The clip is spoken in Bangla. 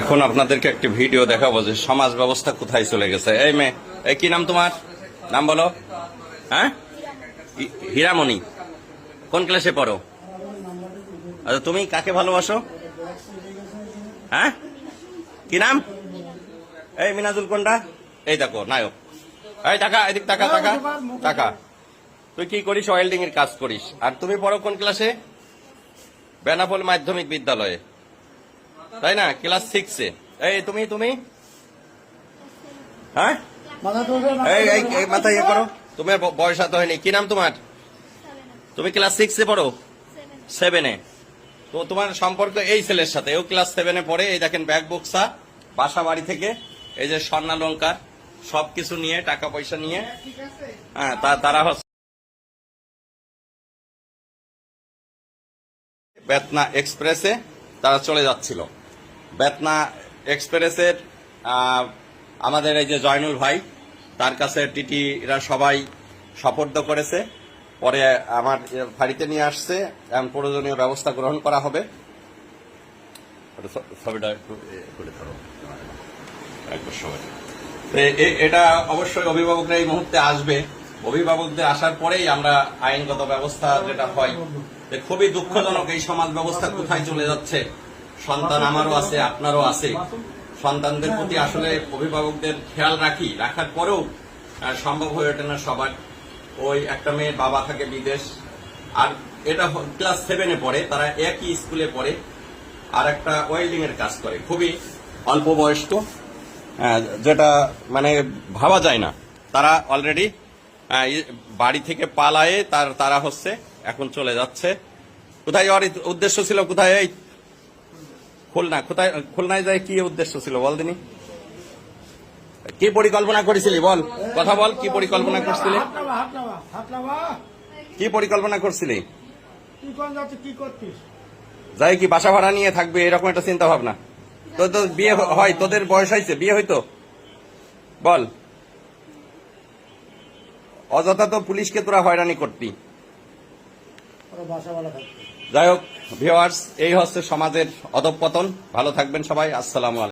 এখন আপনাদেরকে একটি ভিডিও দেখাবো যে সমাজ ব্যবস্থা কোথায় চলে গেছে। এই মেয়ে, এই কি নাম তোমার? নাম বলো। হ্যাঁ? হীরামণি। কোন ক্লাসে পড়ো? আচ্ছা তুমি কাকে ভালোবাসো? হ্যাঁ? কি নাম? এই মিনাজুল কোনটা? এই দেখো, নায়ক। এই টাকা, এদিক টাকা টাকা টাকা। তুই কি করিস? ওয়েল্ডিং এর কাজ করিস। আর তুমি পড়ো কোন ক্লাসে? বেনাপোল মাধ্যমিক বিদ্যালয়ে। তাই না? ক্লাস সিক্সে এই, তুমি তুমি? হ্যাঁ? এই ইয়ে করো। হয়নি। কি নাম তোমার? তুমি ক্লাস সিক্সে পড়ো? সেভেনে তো তোমার সম্পর্ক এই ছেলের সাথে। ও ক্লাস সেভেনে পড়ে। এই দেখেন, ব্যাগ বক্সা, বাসা বাড়ি থেকে, এই যে স্বর্ণালঙ্কার সবকিছু নিয়ে, টাকা পয়সা নিয়ে হ্যাঁ তারা হচ্ছে বেতনা এক্সপ্রেসে তারা চলে যাচ্ছিল। বেতনা এক্সপ্রেসের আমাদের এই যে জয়নুল ভাই তার কাছে টিটিরা সবাই সপর্দ করেছে। পরে আমার বাড়িতে নিয়ে আসছে এবং প্রয়োজনীয় ব্যবস্থা গ্রহণ করা হবে। ছবিটা একটু করে ধরো। একবার সবাই। তো এ- এ- এটা অবশ্যই অভিভাবকরা এই মুহূর্তে আসবে। অভিভাবকদের আসার পরেই আমরা আইনগত ব্যবস্থা যেটা হয় খুবই দুঃখজনক এই সমাজ ব্যবস্থা কোথায় চলে যাচ্ছে। সন্তান আমারও আছে, আপনারও আছে। সন্তানদের প্রতি আসলে অভিভাবকদের খেয়াল রাখি, রাখার পরেও সম্ভব হয়ে ওঠে না সবার। ওই একটা মেয়ের বাবা থাকে বিদেশ, আর এটা ক্লাস সেভেনে পড়ে, তারা একই স্কুলে পড়ে, আর একটা ওয়েল্ডিং এর কাজ করে, খুবই অল্প বয়স্ক যেটা মানে ভাবা যায় না। তারা অলরেডি বাড়ি থেকে পালায়ে তার, তারা হচ্ছে, এখন চলে যাচ্ছে। কোথায় যাওয়ার উদ্দেশ্য ছিল কোথায়, এই খুলনা কোথায় খুলনায় যায় কি উদ্দেশ্য ছিল বল দিনি কি পরিকল্পনা করেছিলি বল? কথা বল কি পরিকল্পনা করছিলি? কি পরিকল্পনা করছিলি? যাই কি বাসা ভাড়া নিয়ে থাকবে এরকম একটা চিন্তা ভাবনা? তো তো বিয়ে হয় তোদের বয়স হয়েছে বিয়ে হইতো বল। অযথা তো পুলিশকে তোরা হয়রানি করতি। যাই হোক ভিওয়ার্স এই হচ্ছে সমাজের অধপতন। ভালো থাকবেন সবাই। আসসালামু